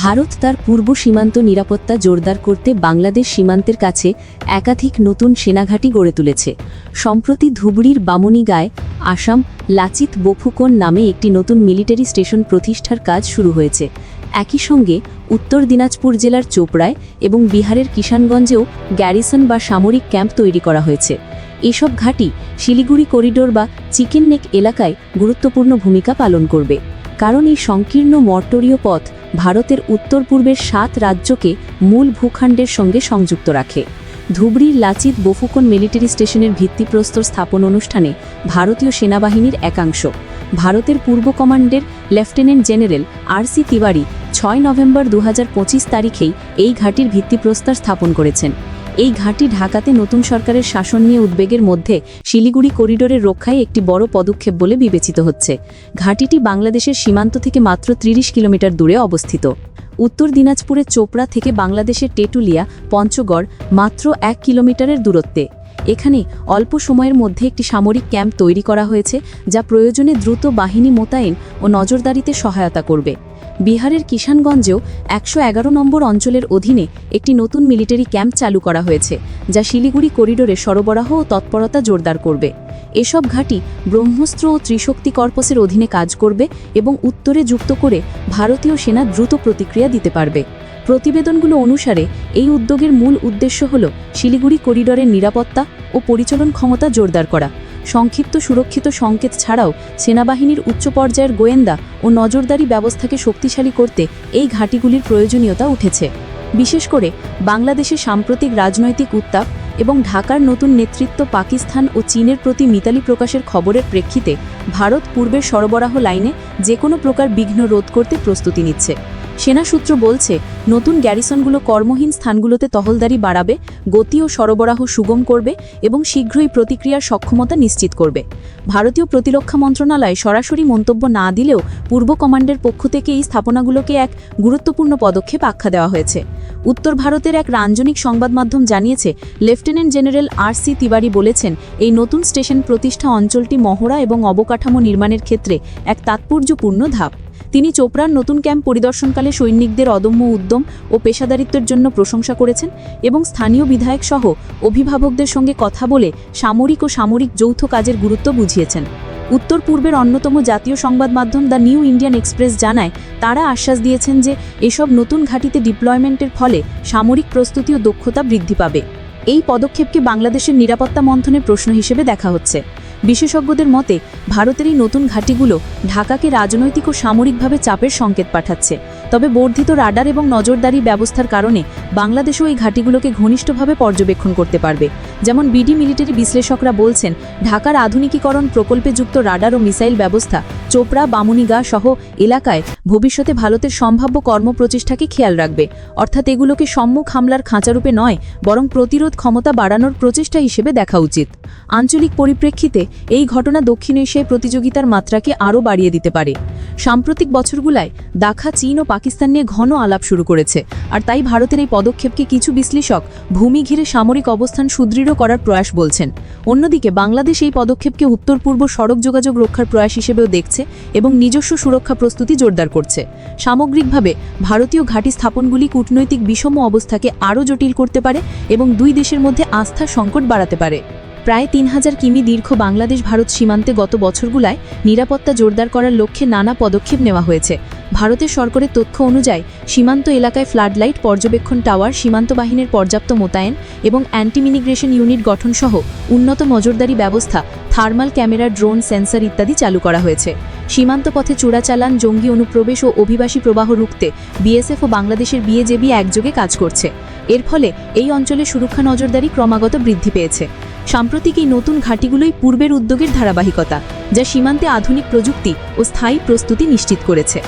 ভারত তার পূর্ব সীমান্ত নিরাপত্তা জোরদার করতে বাংলাদেশ সীমান্তের কাছে একাধিক নতুন সেনাঘাঁটি গড়ে তুলেছে। সম্প্রতি ধুবড়ির বামুনিগায়, আসাম, লাচিত বফুকন নামে একটি নতুন মিলিটারি স্টেশন প্রতিষ্ঠার কাজ শুরু হয়েছে। একই সঙ্গে উত্তর দিনাজপুর জেলার চোপড়ায় এবং বিহারের কিষানগঞ্জেও গ্যারিসন বা সামরিক ক্যাম্প তৈরি করা হয়েছে। এসব ঘাঁটি শিলিগুড়ি করিডোর বা চিকেন নেক এলাকায় গুরুত্বপূর্ণ ভূমিকা পালন করবে। কারণ এই সংকীর্ণ মর্টরীয় পথ ভারতের উত্তর পূর্বের সাত রাজ্যকে মূল ভূখণ্ডের সঙ্গে সংযুক্ত রাখে। ধুবড়ির লাচিত বফুকন মিলিটারি স্টেশনের ভিত্তিপ্রস্তর স্থাপন অনুষ্ঠানে ভারতীয় সেনাবাহিনীর একাংশ। ভারতের পূর্ব কমান্ডের lieutenant general R C Tiwari ছয় নভেম্বর দু হাজার পঁচিশ তারিখেই এই ঘাঁটির ভিত্তিপ্রস্তর স্থাপন করেছেন। এই ঘাঁটি ঢাকাতে নতুন সরকারের শাসন নিয়ে উদ্বেগের মধ্যে শিলিগুড়ি করিডোরের রক্ষায় একটি বড় পদক্ষেপ বলে বিবেচিত হচ্ছে। ঘাঁটিটি বাংলাদেশের সীমান্ত থেকে মাত্র ৩০ কিলোমিটার দূরে অবস্থিত। উত্তর দিনাজপুরের চোপড়া থেকে বাংলাদেশের টেটুলিয়া পঞ্চগড় মাত্র এক কিলোমিটারের দূরত্বে। এখানে অল্প সময়ের মধ্যে একটি সামরিক ক্যাম্প তৈরি করা হয়েছে, যা প্রয়োজনে দ্রুত বাহিনী মোতায়েন ও নজরদারিতে সহায়তা করবে। বিহারের কিষানগঞ্জেও একশো এগারো নম্বর অঞ্চলের অধীনে একটি নতুন মিলিটারি ক্যাম্প চালু করা হয়েছে, যা শিলিগুড়ি করিডোরে সরবরাহ ও তৎপরতা জোরদার করবে। এসব ঘাঁটি ব্রহ্মস্ত্র ও ত্রিশক্তি কর্পসের অধীনে কাজ করবে এবং উত্তরে যুক্ত করে ভারতীয় সেনা দ্রুত প্রতিক্রিয়া দিতে পারবে। প্রতিবেদনগুলো অনুসারে, এই উদ্যোগের মূল উদ্দেশ্য হল শিলিগুড়ি করিডোরের নিরাপত্তা ও পরিচালন ক্ষমতা জোরদার করা। সংক্ষিপ্ত সুরক্ষিত সংকেত ছাড়াও সেনাবাহিনীর উচ্চ পর্যায়ের গোয়েন্দা ও নজরদারি ব্যবস্থাকে শক্তিশালী করতে এই ঘাঁটিগুলির প্রয়োজনীয়তা উঠেছে। বিশেষ করে বাংলাদেশে সাম্প্রতিক রাজনৈতিক উত্তাপ এবং ঢাকার নতুন নেতৃত্ব পাকিস্তান ও চীনের প্রতি মিতালি প্রকাশের খবরের প্রেক্ষিতে ভারত পূর্বের সরবরাহ লাইনে যে কোনো প্রকার বিঘ্ন রোধ করতে প্রস্তুতি নিচ্ছে। সেনা সূত্র বলছে, নতুন গ্যারিসনগুলো কর্মহীন স্থানগুলোতে তহলদারি বাড়াবে, গতি ও সরবরাহ সুগম করবে এবং শীঘ্রই প্রতিক্রিয়ার সক্ষমতা নিশ্চিত করবে। ভারতীয় প্রতিরক্ষা মন্ত্রণালয় সরাসরি মন্তব্য না দিলেও পূর্ব কমান্ডের পক্ষ থেকে এই স্থাপনাগুলোকে এক গুরুত্বপূর্ণ পদক্ষেপ আখ্যা দেওয়া হয়েছে। উত্তর ভারতের এক রাঞ্জনিক সংবাদ মাধ্যম জানিয়েছে, lieutenant general R C Tiwari বলেছেন, এই নতুন স্টেশন প্রতিষ্ঠা অঞ্চলটি মহড়া এবং অবকাঠামো নির্মাণের ক্ষেত্রে এক তাৎপর্যপূর্ণ ধাপ। তিনি চোপড়ার নতুন ক্যাম্প পরিদর্শনকালে সৈনিকদের অদম্য উদ্যম ও পেশাদারিত্বের জন্য প্রশংসা করেছেন এবং স্থানীয় বিধায়ক সহ অভিভাবকদের সঙ্গে কথা বলে সামরিক ও সামরিক যৌথ কাজের গুরুত্ব বুঝিয়েছেন। উত্তর পূর্বের অন্যতম জাতীয় সংবাদ মাধ্যম দ্য নিউ ইন্ডিয়ান এক্সপ্রেস জানায়, তারা আশ্বাস দিয়েছেন যে এসব নতুন ঘাঁটিতে ডিপ্লয়মেন্টের ফলে সামরিক প্রস্তুতি ও দক্ষতা বৃদ্ধি পাবে। এই পদক্ষেপকে বাংলাদেশের নিরাপত্তা মন্থনের প্রশ্ন হিসেবে দেখা হচ্ছে। বিশেষজ্ঞদের মতে, ভারতের এই নতুন ঘাঁটিগুলো ঢাকাকে রাজনৈতিক ও সামরিকভাবে চাপের সংকেত পাঠাচ্ছে। তবে বর্ধিত রাডার এবং নজরদারি ব্যবস্থার কারণে বাংলাদেশও এই ঘাঁটিগুলোকে ঘনিষ্ঠভাবে পর্যবেক্ষণ করতে পারবে। যেমন বিডি মিলিটারি বিশ্লেষকরা বলছেন, ঢাকার আধুনিকীকরণ প্রকল্পে যুক্ত রাডার ও মিসাইল ব্যবস্থা চোপড়া, বামুনিগা সহ এলাকায় ভবিষ্যতে ভারতের সম্ভাব্য কর্মপ্রচেষ্টাকে খেয়াল রাখবে। অর্থাৎ এগুলোকে সম্মুখ হামলার খাঁচারূপে নয়, বরং প্রতিরোধ ক্ষমতা বাড়ানোর প্রচেষ্টা হিসেবে দেখা উচিত। আঞ্চলিক পরিপ্রেক্ষিতে এই ঘটনা দক্ষিণ এশিয়ায় প্রতিযোগিতার মাত্রাকে আরও বাড়িয়ে দিতে পারে। সাম্প্রতিক বছরগুলায় দাখা চীন ও পাকিস্তান নিয়ে ঘন আলাপ শুরু করেছে, আর তাই ভারতের এই পদক্ষেপকে কিছু বিশ্লেষক ভূমি ঘিরে সামরিক অবস্থান সুদৃঢ় করার প্রয়াস বলছেন। অন্যদিকে বাংলাদেশ এই পদক্ষেপকে উত্তর পূর্ব সড়ক যোগাযোগ রক্ষার প্রয়াস হিসেবেও দেখছে এবং নিজস্ব সুরক্ষা প্রস্তুতি জোরদার করছে। সামগ্রিকভাবে, ভারতীয় ঘাঁটি স্থাপনগুলি কূটনৈতিক বিষম অবস্থাকে আরও জটিল করতে পারে এবং দুই দেশের মধ্যে আস্থার সংকট বাড়াতে পারে। প্রায় তিন হাজার কিমি দীর্ঘ বাংলাদেশ ভারত সীমান্তে গত বছরগুলায় নিরাপত্তা জোরদার করার লক্ষ্যে নানা পদক্ষেপ নেওয়া হয়েছে। ভারতের সরকারের তথ্য অনুযায়ী, সীমান্ত এলাকায় ফ্লাডলাইট, পর্যবেক্ষণ টাওয়ার, সীমান্ত বাহিনীর পর্যাপ্ত মোতায়েন এবং অ্যান্টি মিনিগ্রেশন ইউনিট গঠনসহ উন্নত নজরদারি ব্যবস্থা, থার্মাল ক্যামেরা ড্রোন, সেন্সর ইত্যাদি চালু করা হয়েছে। সীমান্ত পথে চোরাচালান জঙ্গি অনুপ্রবেশ ও অভিবাসী প্রবাহ রুখতে বিএসএফ ও বাংলাদেশের বিএজেবি একযোগে কাজ করছে। এর ফলে এই অঞ্চলে সুরক্ষা নজরদারি ক্রমাগত বৃদ্ধি পেয়েছে। সাম্প্রতিক এই নতুন ঘাঁটিগুলোই পূর্বের উদ্যোগের ধারাবাহিকতা, যা সীমান্তে আধুনিক প্রযুক্তি ও স্থায়ী প্রস্তুতি নিশ্চিত করেছে।